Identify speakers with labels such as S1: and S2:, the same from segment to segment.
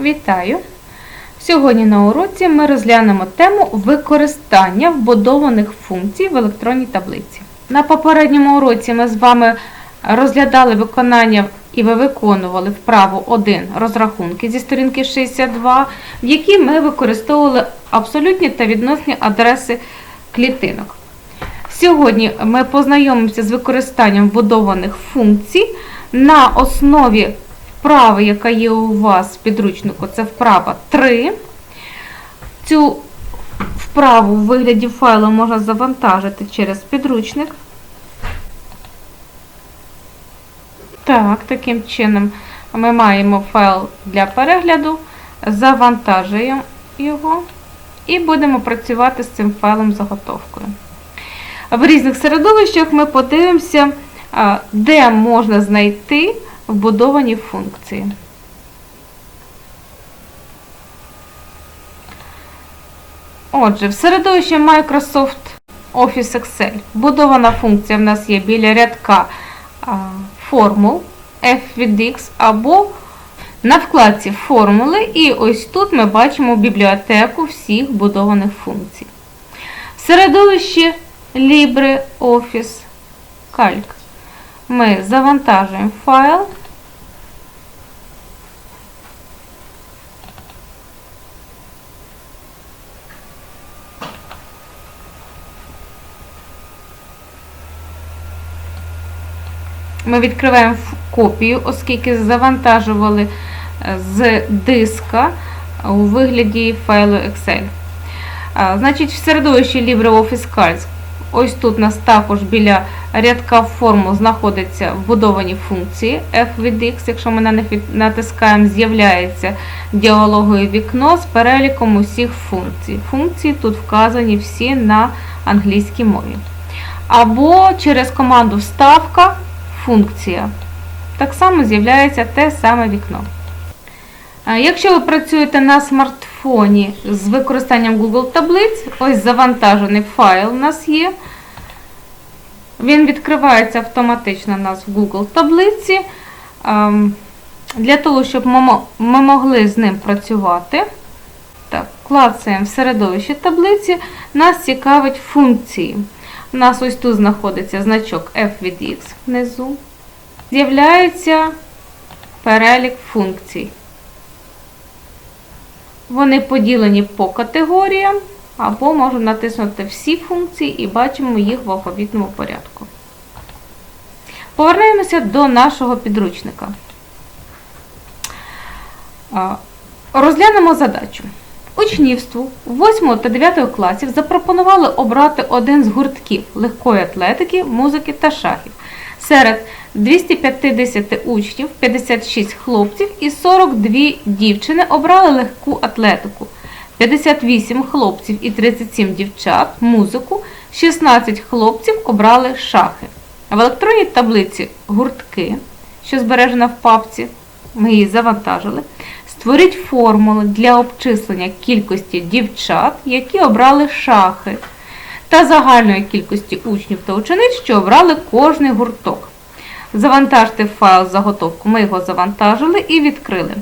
S1: Вітаю! Сьогодні на уроці ми розглянемо тему використання вбудованих функцій в електронній таблиці. На попередньому уроці ми з вами розглядали виконання і ви виконували вправу 1 розрахунки зі сторінки 62, в якій ми використовували абсолютні та відносні адреси клітинок. Сьогодні ми познайомимося з використанням вбудованих функцій на основі вправи, яка є у вас в підручнику, це вправа 3. Цю вправу в вигляді файлу можна завантажити через підручник. Так, таким чином ми маємо файл для перегляду, завантажуємо його і будемо працювати з цим файлом заготовкою. В різних середовищах ми подивимося, де можна знайти вбудовані функції. Отже, в середовищі Microsoft Office Excel вбудована функція в нас є біля рядка формул f від x або на вкладці формули, і ось тут ми бачимо бібліотеку всіх вбудованих функцій. В середовищі LibreOffice Calc ми завантажуємо файл. Ми відкриваємо копію, оскільки завантажували е, з диска у вигляді файлу Excel. Значить, в середовищі LibreOffice Calc Ось тут у нас також біля рядка формул знаходяться вбудовані функції f від x. Якщо ми на них натискаємо, з'являється діалогове вікно з переліком усіх функцій. Функції тут вказані всі на англійській мові. Або через команду вставка функція. Так само з'являється те саме вікно. Якщо ви працюєте на смартфоні з використанням Google таблиць, ось завантажений файл у нас є. Він відкривається автоматично у нас в Google таблиці. Для того, щоб ми могли з ним працювати, так, клацаємо в середовище таблиці, нас цікавить функції. У нас ось тут знаходиться значок f від x внизу. З'являється перелік функцій. Вони поділені по категоріям, або можу натиснути всі функції і бачимо їх в алфавітному порядку. Повернемося до нашого підручника. Розглянемо задачу. Учнівству 8 та 9 класів запропонували обрати один з гуртків легкої атлетики, музики та шахів. Серед 250 учнів, 56 хлопців і 42 дівчини обрали легку атлетику, 58 хлопців і 37 дівчат музику, 16 хлопців обрали шахи. В електронній таблиці гуртки, що збережена в папці, ми її завантажили. Створіть формули для обчислення кількості дівчат, які обрали шахи, та загальної кількості учнів та учениць, що обрали кожний гурток. Завантажте файл заготовку. Ми його завантажили і відкрили.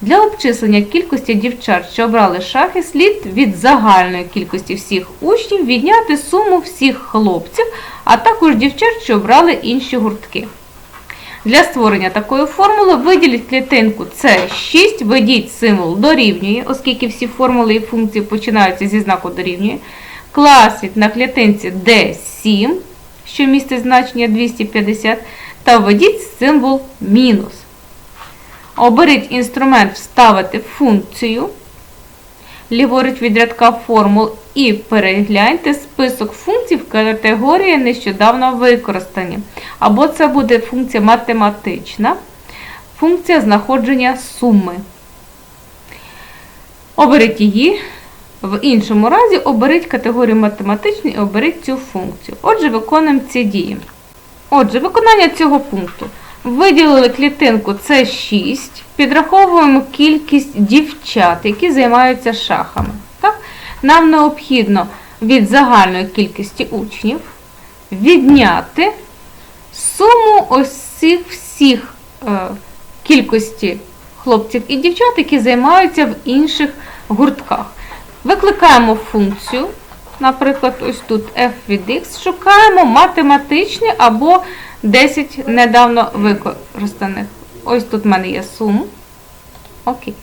S1: Для обчислення кількості дівчат, що обрали шахи, слід від загальної кількості всіх учнів відняти суму всіх хлопців, а також дівчат, що обрали інші гуртки. Для створення такої формули виділіть клітинку С6, введіть символ дорівнює, оскільки всі формули і функції починаються зі знаку дорівнює. Класіть на клітинці D7, що містить значення 250, та введіть символ мінус. Оберіть інструмент Вставити функцію. Ліворуч від рядка формул і перегляньте список функцій в категорії нещодавно використані. Або це буде функція математична, функція знаходження суми. Оберіть її. В іншому разі оберіть категорію математичний і оберіть цю функцію. Отже, виконуємо ці дії. Отже, виконання цього пункту. Виділили клітинку С6, підраховуємо кількість дівчат, які займаються шахами. Так? Нам необхідно від загальної кількості учнів відняти суму ось всіх е, кількості хлопців і дівчат, які займаються в інших гуртках. Викликаємо функцію, наприклад, ось тут f від x, шукаємо математичні або 10 недавно використаних. Ось тут в мене є сум. Окей.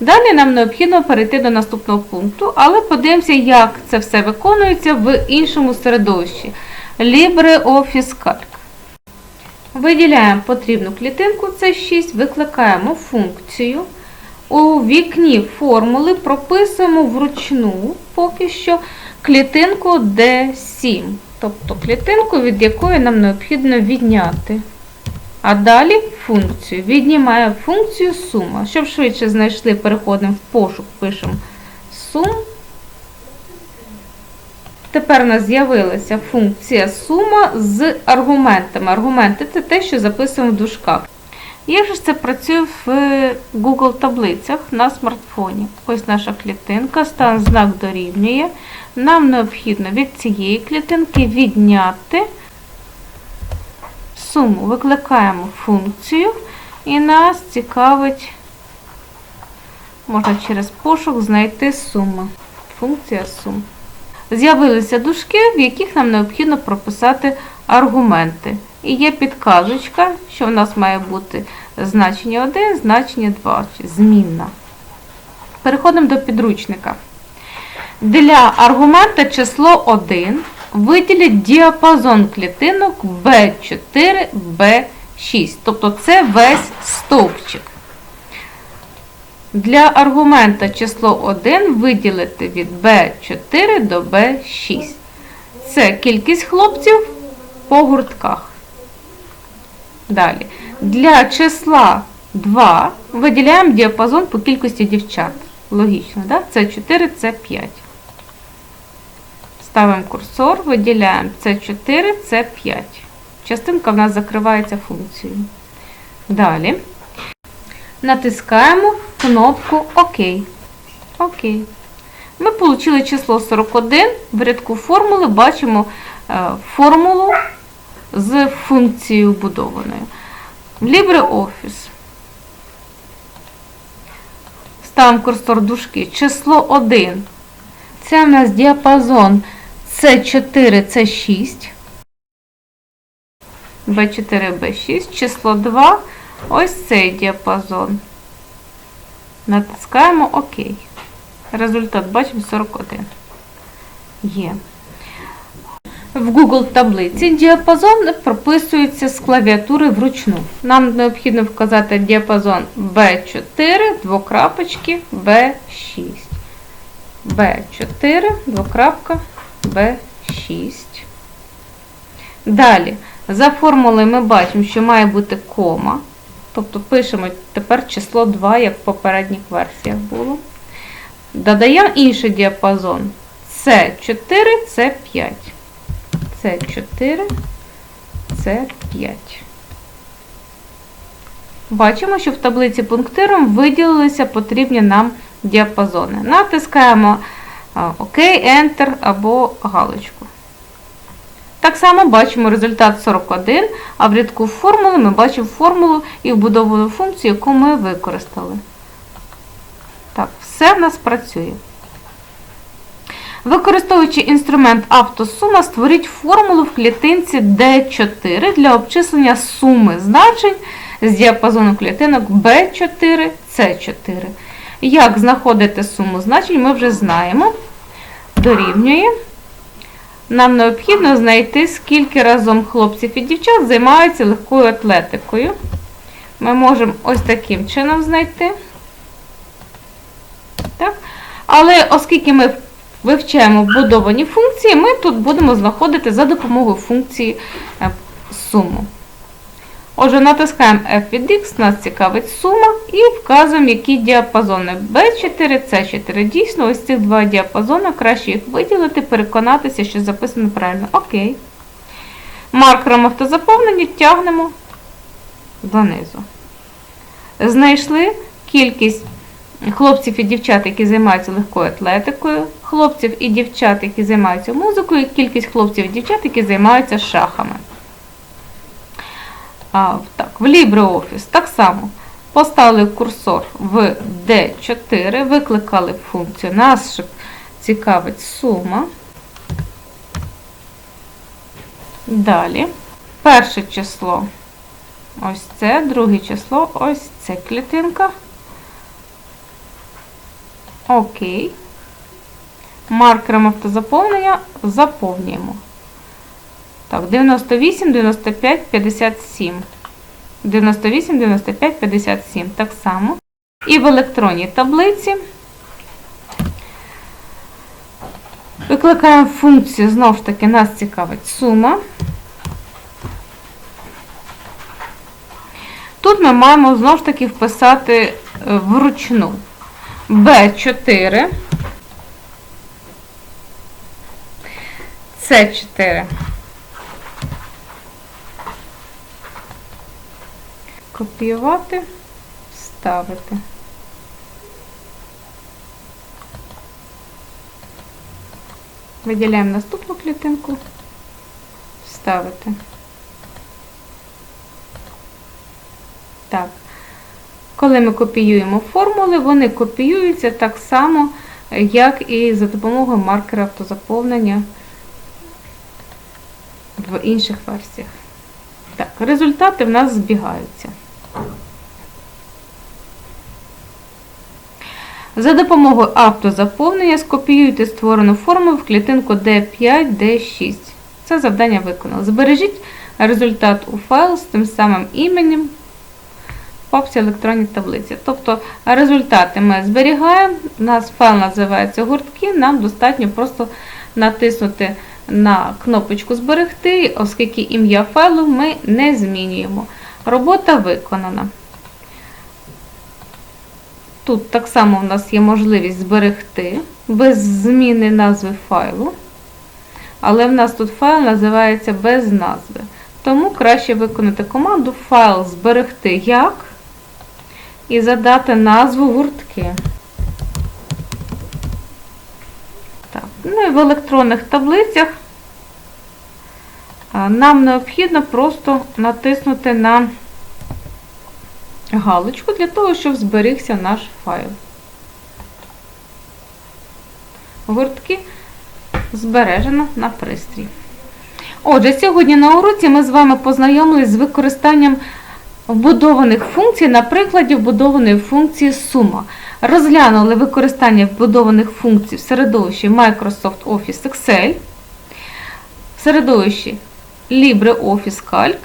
S1: Далі нам необхідно перейти до наступного пункту, але подивимося, як це все виконується в іншому середовищі. LibreOffice Calc. Виділяємо потрібну клітинку C6, викликаємо функцію. У вікні формули прописуємо вручну поки що клітинку D7, тобто клітинку, від якої нам необхідно відняти. А далі функцію. Віднімаємо функцію сума. Щоб швидше знайшли, переходимо в пошук, пишемо сум. Тепер у нас з'явилася функція сума з аргументами. Аргументи це те, що записуємо в дужках. Як же це працює в Google таблицях на смартфоні? Ось наша клітинка, стан знак дорівнює. Нам необхідно від цієї клітинки відняти суму. Викликаємо функцію і нас цікавить, можна через пошук знайти сума. Функція сум. З'явилися дужки, в яких нам необхідно прописати аргументи. І є підказочка, що в нас має бути значення 1, значення 2, змінна. Переходимо до підручника. Для аргумента число 1 виділіть діапазон клітинок B4, B6. Тобто це весь стовпчик. Для аргумента число 1 виділити від B4 до B6. Це кількість хлопців по гуртках. Далі. Для числа 2 виділяємо діапазон по кількості дівчат. Логічно, да? це 4, це 5. Ставимо курсор, виділяємо С4, С5. Частинка в нас закривається функцією. Далі натискаємо кнопку ОК. ОК. Ми отримали число 41. В рядку формули бачимо е, формулу з функцією вбудованою. В LibreOffice. Ставимо курсор дужки. Число 1. Це у нас діапазон С4, С6. Б4, Б6, число 2. Ось цей діапазон. Натискаємо ОК. Результат бачимо 41. Є. В Google таблиці діапазон прописується з клавіатури вручну. Нам необхідно вказати діапазон B4, двокрапочки, B6. B4, двокрапка, B6. Далі, за формулою ми бачимо, що має бути кома. Тобто пишемо тепер число 2, як в попередніх версіях було. Додаємо інший діапазон. С4, С5. С4, С5. Бачимо, що в таблиці пунктиром виділилися потрібні нам діапазони. Натискаємо ОК, Enter або галочку. Так само бачимо результат 41, а в рядку формули ми бачимо формулу і вбудовану функцію, яку ми використали. Так, все в нас працює. Використовуючи інструмент автосума, створіть формулу в клітинці D4 для обчислення суми значень з діапазону клітинок B4, C4. Як знаходити суму значень, ми вже знаємо. Дорівнює. Нам необхідно знайти, скільки разом хлопців і дівчат займаються легкою атлетикою. Ми можемо ось таким чином знайти. Так? Але оскільки ми вивчаємо вбудовані функції, ми тут будемо знаходити за допомогою функції суму. Отже, натискаємо F від X, нас цікавить сума, і вказуємо, які діапазони B4, C4. Дійсно, ось цих два діапазони, краще їх виділити, переконатися, що записано правильно. Окей. Маркером автозаповнення тягнемо донизу. Знайшли кількість хлопців і дівчат, які займаються легкою атлетикою, хлопців і дівчат, які займаються музикою, кількість хлопців і дівчат, які займаються шахами. А, так, В LibreOffice так само. Поставили курсор в D4, викликали функцію. Нас цікавить сума. Далі. Перше число ось це, друге число, ось це клітинка. Окей. Маркером автозаповнення заповнюємо. Так, 98, 95, 57. 98, 95, 57. Так само. І в електронній таблиці викликаємо функцію, знову ж таки, нас цікавить сума. Тут ми маємо знову ж таки вписати е, вручну B4, C4. Копіювати, вставити. Виділяємо наступну клітинку, вставити. Так. Коли ми копіюємо формули, вони копіюються так само, як і за допомогою маркера автозаповнення в інших версіях. Так, результати в нас збігаються. За допомогою автозаповнення скопіюйте створену форму в клітинку D5, D6. Це завдання виконано. Збережіть результат у файл з тим самим іменем папці електронній таблиці. Тобто результати ми зберігаємо, у нас файл називається гуртки, нам достатньо просто натиснути на кнопочку Зберегти, оскільки ім'я файлу ми не змінюємо. Робота виконана. Тут так само в нас є можливість зберегти без зміни назви файлу. Але в нас тут файл називається без назви. Тому краще виконати команду файл зберегти як і задати назву гуртки. Так. Ну і в електронних таблицях нам необхідно просто натиснути на галочку для того, щоб зберігся наш файл. Гуртки збережено на пристрій. Отже, сьогодні на уроці ми з вами познайомились з використанням вбудованих функцій на прикладі вбудованої функції сума. Розглянули використання вбудованих функцій в середовищі Microsoft Office Excel, в середовищі LibreOffice Calc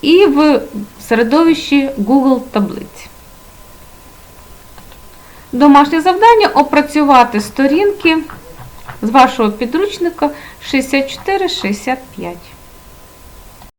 S1: і в середовищі Google таблиці. Домашнє завдання опрацювати сторінки з вашого підручника 64-65.